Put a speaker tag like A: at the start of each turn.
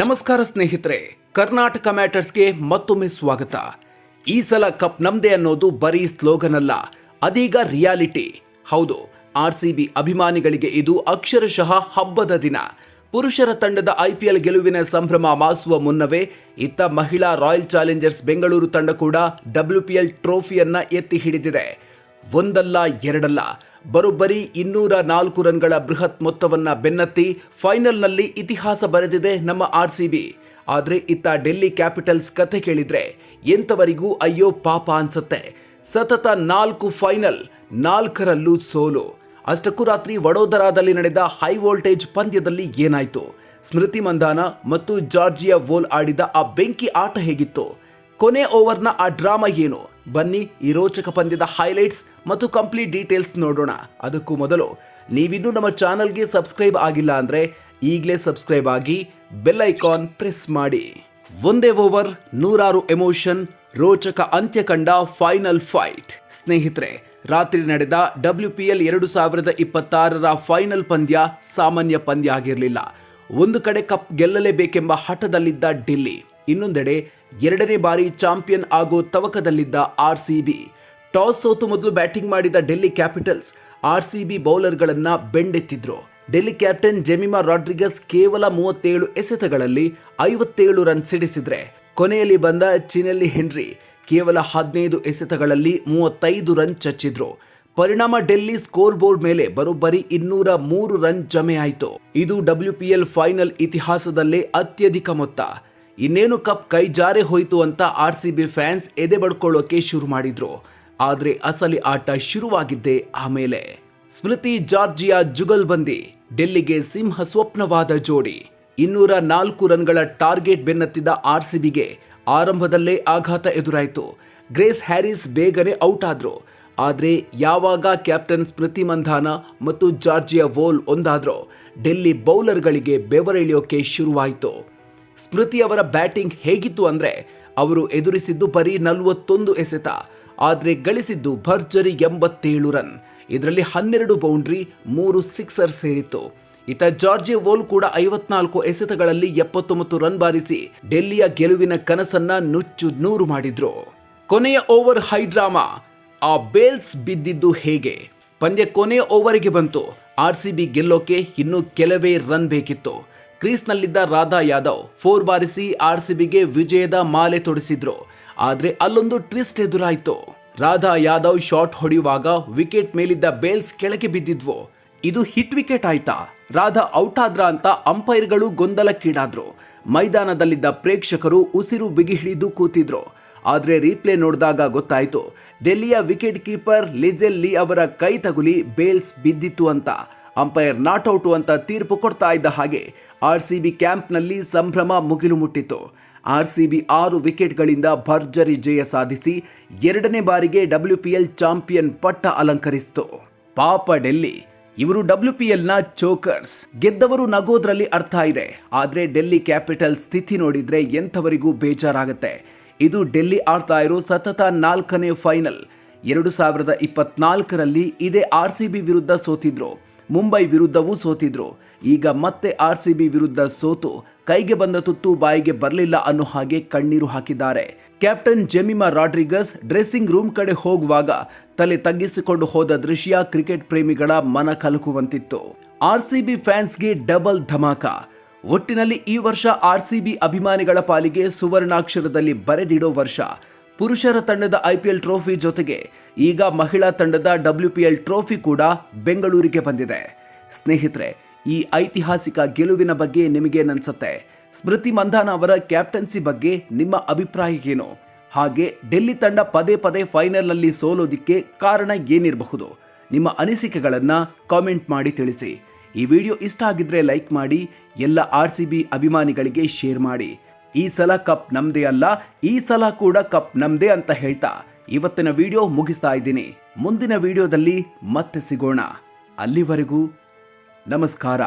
A: ನಮಸ್ಕಾರ ಸ್ನೇಹಿತರೆ, ಕರ್ನಾಟಕ ಮ್ಯಾಟರ್ಸ್ಗೆ ಮತ್ತೊಮ್ಮೆ ಸ್ವಾಗತ. ಈ ಸಲ ಕಪ್ ನಮ್ದೆ ಅನ್ನೋದು ಬರೀ ಸ್ಲೋಗನ್ ಅಲ್ಲ, ಅದೀಗ ರಿಯಾಲಿಟಿ. ಹೌದು, ಆರ್ ಸಿ ಬಿ ಅಭಿಮಾನಿಗಳಿಗೆ ಇದು ಅಕ್ಷರಶಃ ಹಬ್ಬದ ದಿನ. ಪುರುಷರ ತಂಡದ ಐಪಿಎಲ್ ಗೆಲುವಿನ ಸಂಭ್ರಮ ಮಾಸುವ ಮುನ್ನವೇ ಇತ್ತ ಮಹಿಳಾ ರಾಯಲ್ ಚಾಲೆಂಜರ್ಸ್ ಬೆಂಗಳೂರು ತಂಡ ಕೂಡ ಡಬ್ಲ್ಯೂಪಿಎಲ್ ಟ್ರೋಫಿಯನ್ನ ಎತ್ತಿ ಹಿಡಿದಿದೆ. ಒಂದಲ್ಲ, ಎರಡಲ್ಲ ಬರೋಬ್ಬರಿ ಇನ್ನೂರ ನಾಲ್ಕು ರನ್ಗಳ ಬೃಹತ್ ಮೊತ್ತವನ್ನ ಬೆನ್ನತ್ತಿ ಫೈನಲ್ನಲ್ಲಿ ಇತಿಹಾಸ ಬರೆದಿದೆ ನಮ್ಮ ಆರ್ ಸಿ ಬಿ ಆದ್ರೆ ಇತ್ತ ಡೆಲ್ಲಿ ಕ್ಯಾಪಿಟಲ್ಸ್ ಕಥೆ ಕೇಳಿದ್ರೆ ಎಂತವರಿಗೂ ಅಯ್ಯೋ ಪಾಪ ಅನ್ಸತ್ತೆ. ಸತತ ನಾಲ್ಕು ಫೈನಲ್, ನಾಲ್ಕರಲ್ಲೂ ಸೋಲು. ಅಷ್ಟಕ್ಕೂ ರಾತ್ರಿ ವಡೋದರಾದಲ್ಲಿ ನಡೆದ ಹೈ ವೋಲ್ಟೇಜ್ ಪಂದ್ಯದಲ್ಲಿ ಏನಾಯ್ತು? ಸ್ಮೃತಿ ಮಂದಾನ ಮತ್ತು ಜಾರ್ಜಿಯಾ ವೋಲ್ ಆಡಿದ ಆ ಬೆಂಕಿ ಆಟ ಹೇಗಿತ್ತು? ಕೊನೆ ಓವರ್ನ ಆ ಡ್ರಾಮಾ ಏನು? ಬನ್ನಿ ಈ ರೋಚಕ ಪಂದ್ಯದ ಹೈಲೈಟ್ಸ್ ಮತ್ತು ಕಂಪ್ಲೀಟ್ ಡೀಟೇಲ್ಸ್ ನೋಡೋಣ. ಅದಕ್ಕೂ ಮೊದಲು ನೀವಿನ್ನೂ ನಮ್ಮ ಚಾನಲ್ಗೆ ಸಬ್ಸ್ಕ್ರೈಬ್ ಆಗಿಲ್ಲ ಅಂದ್ರೆ ಈಗಲೇ ಸಬ್ಸ್ಕ್ರೈಬ್ ಆಗಿ ಬೆಲ್ ಐಕಾನ್ ಪ್ರೆಸ್ ಮಾಡಿ. ಒಂದೇ ಓವರ್ ನೂರಾರು ಎಮೋಷನ್ ರೋಚಕ ಅಂತ್ಯ ಕಂಡ ಫೈನಲ್ ಫೈಟ್ ಸ್ನೇಹಿತರೆ, ರಾತ್ರಿ ನಡೆದ ಡಬ್ಲ್ಯೂ ಪಿ ಎಲ್ ಎರಡು ಸಾವಿರದ ಇಪ್ಪತ್ತಾರರ ಫೈನಲ್ ಪಂದ್ಯ ಸಾಮಾನ್ಯ ಪಂದ್ಯ ಆಗಿರಲಿಲ್ಲ. ಒಂದು ಕಡೆ ಕಪ್ ಗೆಲ್ಲಲೇಬೇಕೆಂಬ ಹಠದಲ್ಲಿದ್ದ ಡೆಲ್ಲಿ. ಇನ್ನೊಂದೆಡೆ ಎರಡನೇ ಬಾರಿ ಚಾಂಪಿಯನ್ ಆಗೋ ತವಕದಲ್ಲಿದ್ದ ಆರ್ ಸಿ ಬಿ ಟಾಸ್ ಸೋತು ಮೊದಲು ಬ್ಯಾಟಿಂಗ್ ಮಾಡಿದ ಡೆಲ್ಲಿ ಕ್ಯಾಪಿಟಲ್ಸ್ ಆರ್ ಸಿ ಬಿ ಬೌಲರ್ಗಳನ್ನ ಬೆಂಡೆತ್ತಿದ್ರು. ಡೆಲ್ಲಿ ಕ್ಯಾಪ್ಟನ್ ಜೆಮಿಮಾ ರಾಡ್ರಿಗಸ್ ಕೇವಲ ಮೂವತ್ತೇಳು ಎಸೆತಗಳಲ್ಲಿ ಐವತ್ತೇಳು ರನ್ ಸಿಡಿಸಿದ್ರೆ. ಕೊನೆಯಲ್ಲಿ ಬಂದ ಚಿನೆಲ್ಲಿ ಹೆನ್ರಿ ಕೇವಲ ಹದಿನೈದು ಎಸೆತಗಳಲ್ಲಿ ಮೂವತ್ತೈದು ರನ್ ಚಚ್ಚಿದ್ರು. ಪರಿಣಾಮ ಡೆಲ್ಲಿ ಸ್ಕೋರ್ ಬೋರ್ಡ್ ಮೇಲೆ ಬರೋಬ್ಬರಿ ಇನ್ನೂರ ಮೂರು ರನ್ ಜಮೆಯಾಯಿತು. ಇದು ಡಬ್ಲ್ಯೂಪಿಎಲ್ ಫೈನಲ್ ಇತಿಹಾಸದಲ್ಲೇ ಅತ್ಯಧಿಕ ಮೊತ್ತ. ಇನ್ನೇನು ಕಪ್ ಕೈ ಜಾರೆ ಹೋಯಿತು ಅಂತ ಆರ್ ಸಿ ಬಿ ಫ್ಯಾನ್ಸ್ ಎದೆ ಬಡ್ಕೊಳ್ಳೋಕೆ ಶುರು ಮಾಡಿದ್ರು. ಆದ್ರೆ ಅಸಲಿ ಆಟ ಶುರುವಾಗಿದ್ದೆ ಆಮೇಲೆ. ಸ್ಮೃತಿ ಜಾರ್ಜಿಯಾ ಜುಗಲ್ಬಂದಿ ಡೆಲ್ಲಿಗೆ ಸಿಂಹ ಸ್ವಪ್ನವಾದ ಜೋಡಿ. ಇನ್ನೂರ ನಾಲ್ಕು ರನ್ಗಳ ಟಾರ್ಗೆಟ್ ಬೆನ್ನತ್ತಿದ ಆರ್ ಸಿ ಬಿಗೆ ಆರಂಭದಲ್ಲೇ ಆಘಾತ ಎದುರಾಯಿತು. ಗ್ರೇಸ್ ಹ್ಯಾರಿಸ್ ಬೇಗನೆ ಔಟ್ ಆದ್ರು. ಆದ್ರೆ ಯಾವಾಗ ಕ್ಯಾಪ್ಟನ್ ಸ್ಮೃತಿ ಮಂಧಾನ ಮತ್ತು ಜಾರ್ಜಿಯಾ ವೋಲ್ ಒಂದಾದ್ರೋ, ಡೆಲ್ಲಿ ಬೌಲರ್ಗಳಿಗೆ ಬೆವರಿಳಿಯೋಕೆ ಶುರುವಾಯಿತು. ಸ್ಮೃತಿ ಅವರ ಬ್ಯಾಟಿಂಗ್ ಹೇಗಿತ್ತು ಅಂದ್ರೆ ಅವರು ಎದುರಿಸಿದ್ದು ಬರೀ ನಲವತ್ತೊಂದು ಎಸೆತ, ಆದ್ರೆ ಗಳಿಸಿದ್ದು ಭರ್ಜರಿ ಎಂಬತ್ತೇಳು ರನ್. ಇದರಲ್ಲಿ ಹನ್ನೆರಡು ಬೌಂಡ್ರಿ, ಮೂರು ಸಿಕ್ಸರ್ ಸೇರಿತ್ತು. ಇತ ಜಾರ್ಜಿ ವೋಲ್ ಕೂಡ ಐವತ್ನಾಲ್ಕು ಎಸೆತಗಳಲ್ಲಿ ಎಪ್ಪತ್ತೊಂಬತ್ತು ರನ್ ಬಾರಿಸಿ ಡೆಲ್ಲಿಯ ಗೆಲುವಿನ ಕನಸನ್ನ ನುಚ್ಚು ನೂರು ಮಾಡಿದ್ರು. ಕೊನೆಯ ಓವರ್ ಹೈಡ್ರಾಮಾ ಆ ಬೇಲ್ಸ್ ಬಿದ್ದಿದ್ದು ಹೇಗೆ? ಪಂದ್ಯ ಕೊನೆಯ ಓವರಿಗೆ ಬಂತು. ಆರ್ ಸಿ ಬಿ ಗೆಲ್ಲೋಕೆ ಇನ್ನೂ ಕೆಲವೇ ರನ್ ಬೇಕಿತ್ತು. ಕ್ರೀಸ್ನಲ್ಲಿದ್ದ ರಾಧಾ ಯಾದವ್ ಫೋರ್ ಬಾರಿಸಿ ಆರ್ ಸಿ ಬಿಗೆ ವಿಜಯದ ಮಾಲೆ ತೊಡಿಸಿದ್ರು. ಆದ್ರೆ ಅಲ್ಲೊಂದು ಟ್ವಿಸ್ಟ್ ಎದುರಾಯಿತು. ರಾಧಾ ಯಾದವ್ ಶಾಟ್ ಹೊಡೆಯುವಾಗ ವಿಕೆಟ್ ಮೇಲಿದ್ದ ಬೇಲ್ಸ್ ಕೆಳಗೆ ಬಿದ್ದಿದ್ವು. ಇದು ಹಿಟ್ ವಿಕೆಟ್ ಆಯ್ತಾ? ರಾಧಾ ಔಟ್ ಆದ್ರ ಅಂತ ಅಂಪೈರ್ಗಳು ಗೊಂದಲಕ್ಕೀಡಾದ್ರು. ಮೈದಾನದಲ್ಲಿದ್ದ ಪ್ರೇಕ್ಷಕರು ಉಸಿರು ಬಿಗಿ ಹಿಡಿದು ಕೂತಿದ್ರು. ಆದ್ರೆ ರೀಪ್ಲೇ ನೋಡಿದಾಗ ಗೊತ್ತಾಯ್ತು, ಡೆಲ್ಲಿಯ ವಿಕೆಟ್ ಕೀಪರ್ ಲಿಜೆಲ್ ಲೀ ಅವರ ಕೈ ತಗುಲಿ ಬೇಲ್ಸ್ ಬಿದ್ದಿತ್ತು ಅಂತ. ಅಂಪೈರ್ ನಾಟ್ ಔಟು ಅಂತ ತೀರ್ಪು ಕೊಡ್ತಾ ಇದ್ದ ಹಾಗೆ ಆರ್ ಸಿ ಬಿ ಕ್ಯಾಂಪ್ನಲ್ಲಿ ಸಂಭ್ರಮ ಮುಗಿಲು ಮುಟ್ಟಿತು ಆರ್ ಸಿ ಬಿ ಆರು ವಿಕೆಟ್ಗಳಿಂದ ಭರ್ಜರಿ ಜಯ ಸಾಧಿಸಿ ಎರಡನೇ ಬಾರಿಗೆ ಡಬ್ಲ್ಯೂ ಪಿ ಎಲ್ ಚಾಂಪಿಯನ್ ಪಟ್ಟ ಅಲಂಕರಿಸಿತು. ಪಾಪ ಡೆಲ್ಲಿ, ಇವರು ಡಬ್ಲ್ಯೂ ಪಿ ಎಲ್ನ ಚೋಕರ್ಸ್. ಗೆದ್ದವರು ನಗೋದ್ರಲ್ಲಿ ಅರ್ಥ ಇದೆ, ಆದರೆ ಡೆಲ್ಲಿ ಕ್ಯಾಪಿಟಲ್ ಸ್ಥಿತಿ ನೋಡಿದ್ರೆ ಎಂಥವರಿಗೂ ಬೇಜಾರಾಗುತ್ತೆ. ಇದು ಡೆಲ್ಲಿ ಆಡ್ತಾ ಇರೋ ಸತತ ನಾಲ್ಕನೇ ಫೈನಲ್. ಎರಡು ಸಾವಿರದ ಇಪ್ಪತ್ನಾಲ್ಕರಲ್ಲಿ ಇದೇ ಆರ್ ಸಿ ಬಿ ವಿರುದ್ಧ ಸೋತಿದ್ರು. ಮುಂಬೈ ವಿರುದ್ಧವೂ ಸೋತಿದ್ರು. ಈಗ ಮತ್ತೆ ಆರ್ ಸಿ ಬಿ ವಿರುದ್ಧ ಸೋತು. ಕೈಗೆ ಬಂದ ತುತ್ತು ಬಾಯಿಗೆ ಬರಲಿಲ್ಲ ಅನ್ನೋ ಹಾಗೆ ಕಣ್ಣೀರು ಹಾಕಿದ್ದಾರೆ. Captain Jemimah Rodrigues dressing room ಕಡೆ ಹೋಗುವಾಗ ತಲೆ ತಗ್ಗಿಸಿಕೊಂಡು ಹೋದ ದೃಶ್ಯ ಕ್ರಿಕೆಟ್ ಪ್ರೇಮಿಗಳ ಮನ ಕಲಕುವಂತಿತ್ತು. ಆರ್ ಸಿ ಬಿ ಫ್ಯಾನ್ಸ್ಗೆ ಡಬಲ್ ಧಮಾಕ. ಒಟ್ಟಿನಲ್ಲಿ ಈ ವರ್ಷ ಆರ್ ಸಿ ಬಿ ಅಭಿಮಾನಿಗಳ ಪಾಲಿಗೆ ಸುವರ್ಣಾಕ್ಷರದಲ್ಲಿ ಬರೆದಿಡೋ ವರ್ಷ. ಪುರುಷರ ತಂಡದ ಐಪಿಎಲ್ ಟ್ರೋಫಿ ಜೊತೆಗೆ ಈಗ ಮಹಿಳಾ ತಂಡದ ಡಬ್ಲ್ಯೂಪಿಎಲ್ ಟ್ರೋಫಿ ಕೂಡ ಬೆಂಗಳೂರಿಗೆ ಬಂದಿದೆ. ಸ್ನೇಹಿತರೆ, ಈ ಐತಿಹಾಸಿಕ ಗೆಲುವಿನ ಬಗ್ಗೆ ನಿಮಗೇನನ್ಸುತ್ತೆ ಸ್ಮೃತಿ ಮಂಧಾನ ಅವರ ಕ್ಯಾಪ್ಟನ್ಸಿ ಬಗ್ಗೆ ನಿಮ್ಮ ಅಭಿಪ್ರಾಯ ಏನು? ಹಾಗೆ ಡೆಲ್ಲಿ ತಂಡ ಪದೇ ಪದೇ ಫೈನಲ್ನಲ್ಲಿ ಸೋಲೋದಿಕ್ಕೆ ಕಾರಣ ಏನಿರಬಹುದು? ನಿಮ್ಮ ಅನಿಸಿಕೆಗಳನ್ನು ಕಾಮೆಂಟ್ ಮಾಡಿ ತಿಳಿಸಿ. ಈ ವಿಡಿಯೋ ಇಷ್ಟ ಆಗಿದ್ರೆ ಲೈಕ್ ಮಾಡಿ, ಎಲ್ಲ ಆರ್ ಸಿ ಬಿ ಅಭಿಮಾನಿಗಳಿಗೆ ಶೇರ್ ಮಾಡಿ. ಈ ಸಲ ಕಪ್ ನಮ್ದೇ ಅಲ್ಲ, ಈ ಸಲ ಕೂಡ ಕಪ್ ನಮ್ದೇ ಅಂತ ಹೇಳ್ತಾ ಇವತ್ತಿನ ವಿಡಿಯೋ ಮುಗಿಸ್ತಾ ಇದ್ದೀನಿ. ಮುಂದಿನ ವಿಡಿಯೋದಲ್ಲಿ ಮತ್ತೆ ಸಿಗೋಣ. ಅಲ್ಲಿವರೆಗೂ ನಮಸ್ಕಾರ.